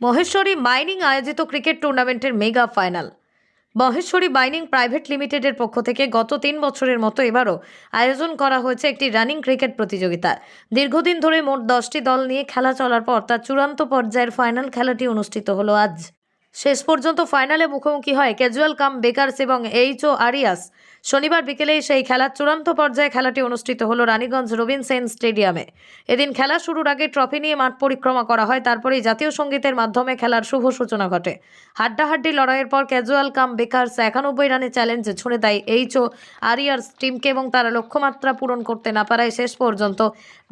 Maheshwari mining আয়োজিত cricket টুর্নামেন্টের mega final. Maheshwari mining private লিমিটেডের পক্ষ থেকে গত তিন বছরের মতো এবারও আয়োজন করা হয়েছে একটি রানিং ক্রিকেট প্রতিযোগিতা। দীর্ঘদিন ধরে মোট দশটি দল নিয়ে খেলা চলার পর তার চূড়ান্ত পর্যায়ের ফাইনাল খেলাটি অনুষ্ঠিত হলো আজ। শেষ পর্যন্ত ফাইনালে মুখোমুখি হয় ক্যাজুয়াল কাম বেকারস এবং এইচ ও আরিয়াস। শনিবার বিকেলেই সেই খেলার চূড়ান্ত পর্যায়ে খেলাটি অনুষ্ঠিত হলো রানীগঞ্জ রবীন সেন স্টেডিয়ামে। এদিন খেলা শুরুর আগে ট্রফি নিয়ে মাঠ পরিক্রমা করা হয়, তারপরেই জাতীয় সঙ্গীতের মাধ্যমে খেলার শুভ সূচনা ঘটে। হাড্ডাহাড্ডি লড়াইয়ের পর ক্যাজুয়াল কাম বেকারস একানব্বই রানে চ্যালেঞ্জে ছুঁড়ে দেয় এইচ ও আরিয়ার্স টিমকে এবং তারা লক্ষ্যমাত্রা পূরণ করতে না পারায় শেষ পর্যন্ত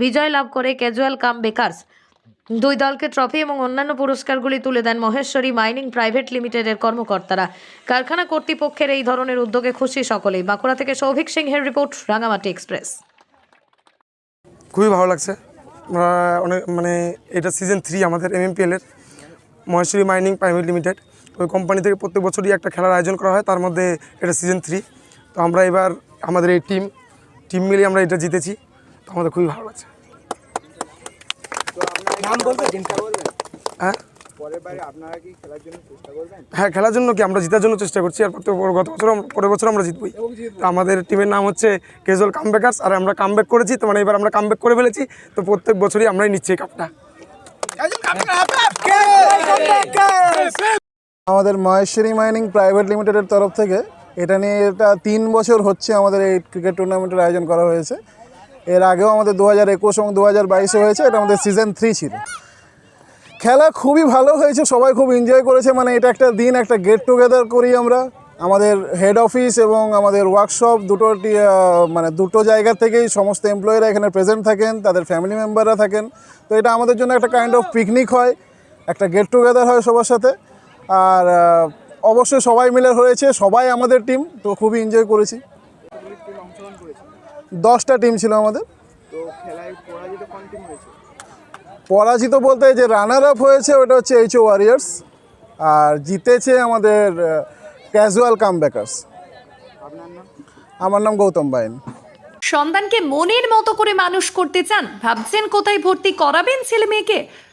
বিজয় লাভ করে ক্যাজুয়াল কাম বেকারস। দুই দলকে ট্রফি এবং অন্যান্য পুরস্কারগুলি তুলে দেন মহেশ্বরী মাইনিং প্রাইভেট লিমিটেডের কর্মকর্তারা। কারখানা কর্তৃপক্ষের এই ধরনের উদ্যোগে খুশি সকলেই। বাঁকুড়া থেকে সৌভিক সিংহের রিপোর্ট রাঙামাটি এক্সপ্রেস। খুবই ভালো লাগছে। অনেক মানে এটা সিজন থ্রি আমাদের এমএমপিএল এর মহেশ্বরী মাইনিং প্রাইভেট লিমিটেড। ওই কোম্পানি থেকে প্রত্যেক বছরই একটা খেলার আয়োজন করা হয়, তার মধ্যে এটা সিজন থ্রি। তো আমরা এবার আমাদের এই টিম টিম মিলিয়ে আমরা এটা জিতেছি। তো আমাদের খুবই ভালো লাগছে। নাম বলবেন হ্যাঁ পরের বারে আপনারা কি খেলার জন্য হ্যাঁ খেলার জন্য কি আমরা জেতার জন্য চেষ্টা করছি? আর প্রত্যেক গত বছর পরের বছর আমরা জিতবই। তো আমাদের টিমের নাম হচ্ছে কেজুয়াল কামব্যাকার্স আর আমরা কামব্যাক করেছি তো মানে এবার আমরা কামব্যাক করে ফেলেছি তো প্রত্যেক বছরই আমরাই নিচ্ছি এই কাপটা আমাদের মহেশ্বরী মাইনিং প্রাইভেট লিমিটেডের তরফ থেকে এটা নিয়ে এটা তিন বছর হচ্ছে আমাদের এই ক্রিকেট টুর্নামেন্টের আয়োজন করা হয়েছে। এর আগেও আমাদের দু হাজার একুশ এবং দু হাজার বাইশে হয়েছে, এটা আমাদের সিজন থ্রি ছিল। খেলা খুবই ভালো হয়েছে, সবাই খুব এনজয় করেছে মানে এটা একটা দিন, একটা গেট টুগেদার করি আমরা। আমাদের হেড অফিস এবং আমাদের ওয়ার্কশপ দুটো মানে দুটো জায়গা থেকেই সমস্ত এমপ্লয়িরা এখানে প্রেজেন্ট থাকেন, তাদের ফ্যামিলি মেম্বাররা থাকেন। তো এটা আমাদের জন্য একটা কাইন্ড অফ পিকনিক হয়, একটা গেট টুগেদার হয় সবার সাথে। আর অবশ্যই সবাই মিলে হয়েছে, সবাই আমাদের টিম তো খুবই এনজয় করেছে। দশটা টিম ছিল আমাদের। তো খেলায় পরাজিত টিম হয়েছে? পরাজিত বলতে যে রানার আপ হয়েছে ওটা হচ্ছে এইচ ও ওয়ারিয়ার্স আর জিতেছে আমাদের ক্যাজুয়াল কাম ব্যাকার্স আমার নাম গৌতম বাইন। সন্তানকে মনের মতো করে মানুষ করতে চান ভাবছেন কোথায় ভর্তি করাবেন ছেলে মেয়েকে